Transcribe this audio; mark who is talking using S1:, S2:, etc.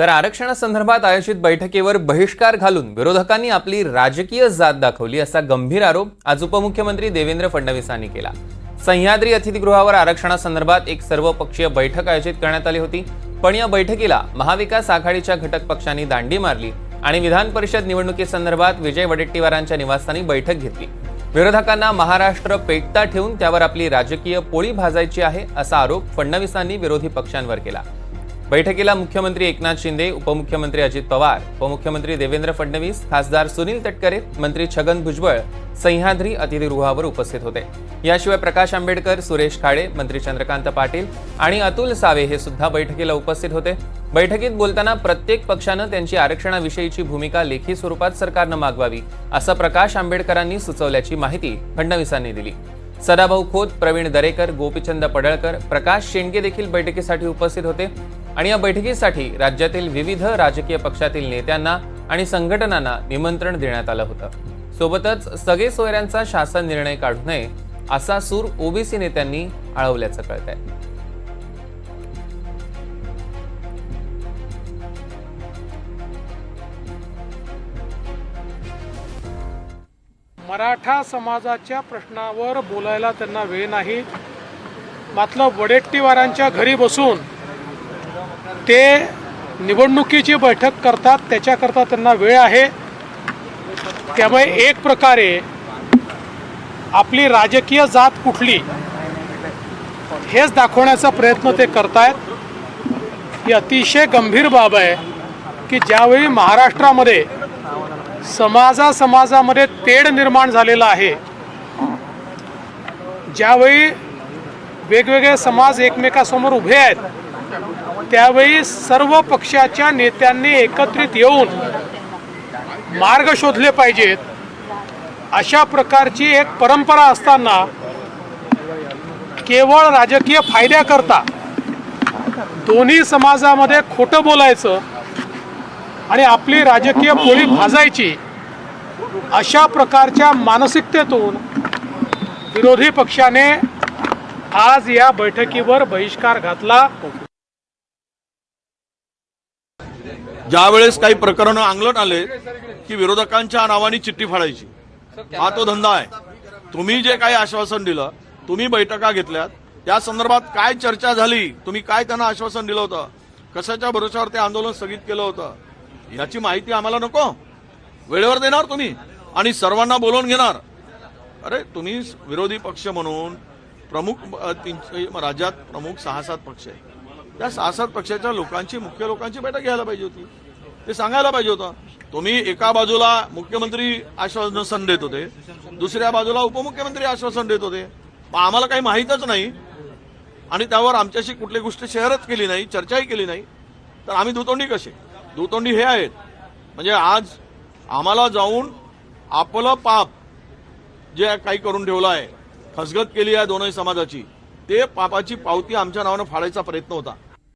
S1: तर आरक्षणासंदर्भात आयोजित बैठकीवर बहिष्कार घालून विरोधकांनी आपली राजकीय जात दाखवली असा गंभीर आरोप आज उपमुख्यमंत्री देवेंद्र फडणवीसांनी केला. सह्याद्री अतिथीगृहावर आरक्षणासंदर्भात एक सर्वपक्षीय बैठक आयोजित करण्यात आली होती. पण या बैठकीला महाविकास आघाडीच्या घटक पक्षांनी दांडी मारली आणि विधान परिषद निवडणुकीसंदर्भात विजय वडेट्टीवारांच्या निवासस्थानी बैठक घेतली. विरोधकांना महाराष्ट्र पेटता ठेवून त्यावर आपली राजकीय पोळी भाजायची आहे असा आरोप फडणवीसांनी विरोधी पक्षांवर केला. बैठकीला मुख्यमंत्री एकनाथ शिंदे उपमुख्यमंत्री अजित पवार उपमुख्यमंत्री देवेंद्र फडणवीस खासदार सुनील तटकरे मंत्री छगन भुजबळ सह्याद्री अतिथीगृहावर उपस्थित होते. याशिवाय प्रकाश आंबेडकर सुरेश खाडे मंत्री चंद्रकांत पाटील आणि अतुल सावे हे सुद्धा बैठकीला उपस्थित होते. बैठकीत बोलताना प्रत्येक पक्षानं त्यांची आरक्षणाविषयीची भूमिका लेखी स्वरूपात सरकारनं मागवावी असं प्रकाश आंबेडकरांनी सुचवल्याची माहिती फडणवीसांनी दिली. सदाभाऊ खोत प्रवीण दरेकर गोपीचंद पडळकर प्रकाश शेंडगे देखील बैठकीसाठी उपस्थित होते. आणि या बैठकीसाठी राज्यातील विविध राजकीय पक्षातील नेत्यांना आणि संघटनांना निमंत्रण देण्यात आलं होतं. सोबतच सगळे सोयऱ्यांचा शासन निर्णय काढू नये असा सूर ओबीसी नेत्यांनी आळवल्याचं कळतंय.
S2: मराठा समाजाच्या प्रश्नावर बोलायला त्यांना वेळ नाही. मात्र वडेट्टीवारांच्या घरी बसून ते निवडणुकीची बैठक करतात त्याच्याकरता त्यांना वेळ आहे. त्यामुळे एक प्रकारे आपली राजकीय जात कुठली हेच दाखवण्याचा प्रयत्न ते करतायत. ही अतिशय गंभीर बाब आहे की ज्यावेळी महाराष्ट्रामध्ये समाजा समाजामध्ये तेढ निर्माण झालेला आहे ज्यावेळी वेगवेगळे समाज एकमेकासमोर उभे आहेत त्यावेळी सर्व पक्षाच्या नेत्यांनी एकत्रित येऊन मार्ग शोधले पाहिजेत. अशा प्रकारची एक परंपरा असताना केवळ राजकीय फायद्याकरता दोन्ही समाजामध्ये खोटं बोलायचं आणि आपली राजकीय पोळी भाजायची अशा प्रकारच्या मानसिकतेतून विरोधी पक्षाने आज या बैठकीवर बहिष्कार घातला.
S3: ज्यावेळेस काही प्रकरण अंगलट आले की विरोधकांच्या नावाने चिठ्ठी फाडायची. हा तो धंदा आहे. तुम्ही जे काही आश्वासन दिलं तुम्ही बैठका घेतल्यात. त्या संदर्भात काय चर्चा झाली? तुम्ही काय त्यांना आश्वासन दिलं होतं? कशाच्या भरोशावर ते आंदोलन स्थगित केलं होतं? याची माहिती आम्हाला नको. वेळेवर देणार तुम्ही. आणि सर्वांना बोलवून घेणार. अरे तुम्ही विरोधी पक्ष म्हणून प्रमुख राज्यात प्रमुख सहा सात पक्ष आहे त्या सहा सात पक्षाच्या लोकांची मुख्य लोकांची बैठक घ्यायला पाहिजे होती. ते सांगायला पाहिजे होतं तुम्ही एका बाजूला मुख्यमंत्री आश्वासन देत होते दुसऱ्या बाजूला उपमुख्यमंत्री आश्वासन देत होते. आम्हाला काही माहीतच नाही. आणि त्यावर आमच्याशी कुठली गोष्ट शेअरच केली नाही चर्चाही केली नाही. तर आम्ही दुतोंडी कसे? दुतोंडी हे आहेत. म्हणजे आज आम्हाला जाऊन आपलं पाप जे काही करून ठेवलं आहे फसगत केली आहे दोनही समाजाची ते पापाची पावती आमच्या नावानं फाडायचा प्रयत्न होता.